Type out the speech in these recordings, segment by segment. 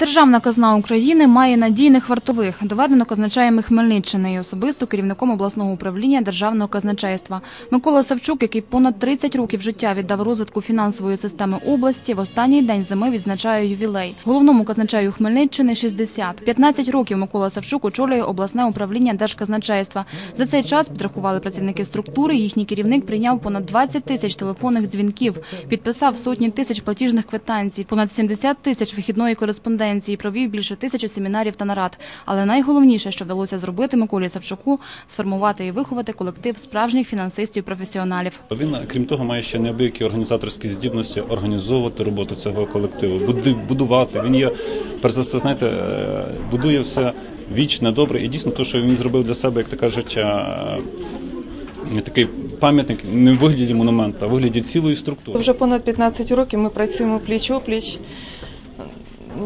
Державна казна України має надійних вартових. Доведено казначаями Хмельниччини і особисто керівником обласного управління Державного казначейства. Микола Савчук, який понад 30 років життя віддав розвитку фінансової системи області, в останній день зими відзначає ювілей. Головному казначею Хмельниччини 60. 15 років Микола Савчук очолює обласне управління Держказначейства. За цей час підрахували працівники структури. Їхній керівник прийняв понад 20 тисяч телефонних дзвінків, підписав сотні тисяч платіжних квитанцій, понад 70 тисяч вихідної кореспонденції, провів більше тисячі семінарів та нарад. Але найголовніше, що вдалося зробити Миколі Савчуку, сформувати і виховати колектив справжніх фінансистів-професіоналів. Він, крім того, має ще неабиякі організаторські здібності організовувати роботу цього колективу, будувати. Він є, перш за все, знаєте, е, будує все вічне, добре. І дійсно, те, що він зробив для себе, як то кажуть, е, такий пам'ятник не в вигляді монумента, а в вигляді цілої структури. Вже понад 15 років ми працюємо пліч-опліч.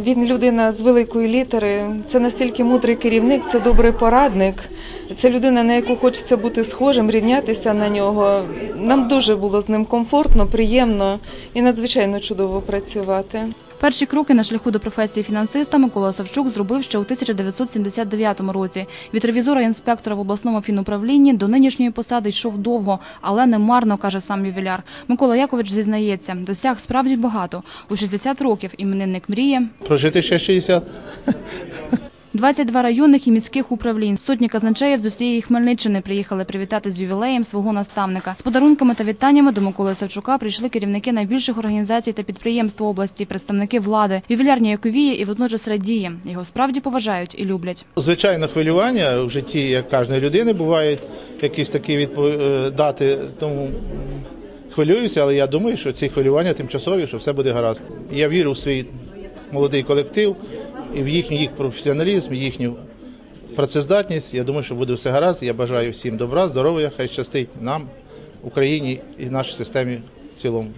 Він людина з великої літери. Це настільки мудрий керівник, це добрий порадник. Це людина, на яку хочеться бути схожим, рівнятися на нього. Нам дуже було з ним комфортно, приємно і надзвичайно чудово працювати. Перші кроки на шляху до професії фінансиста Микола Савчук зробив ще у 1979 році. Від ревізора інспектора в обласному фінуправлінні до нинішньої посади йшов довго, але не марно, каже сам ювіляр. Микола Якович зізнається, досяг справді багато. У 60 років іменинник мріє. Прожити ще 60. 22 районних і міських управлінь. Сотні казначеїв з усієї Хмельниччини приїхали привітати з ювілеєм свого наставника. З подарунками та вітаннями до Миколи Савчука прийшли керівники найбільших організацій та підприємств області, представники влади. Ювіляр ніяковіє і водночас радіє. Його справді поважають і люблять. Звичайно, хвилювання в житті як кожної людини бувають якісь такі відпо- е, тому хвилююся, але я думаю, що ці хвилювання тимчасові, що все буде гаразд. Я вірю в свій молодий колектив і в їхній їх професіоналізм, їхню працездатність. Я думаю, що буде все гаразд. Я бажаю всім добра, здоров'я, хай щастить нам, Україні і нашій системі в цілому.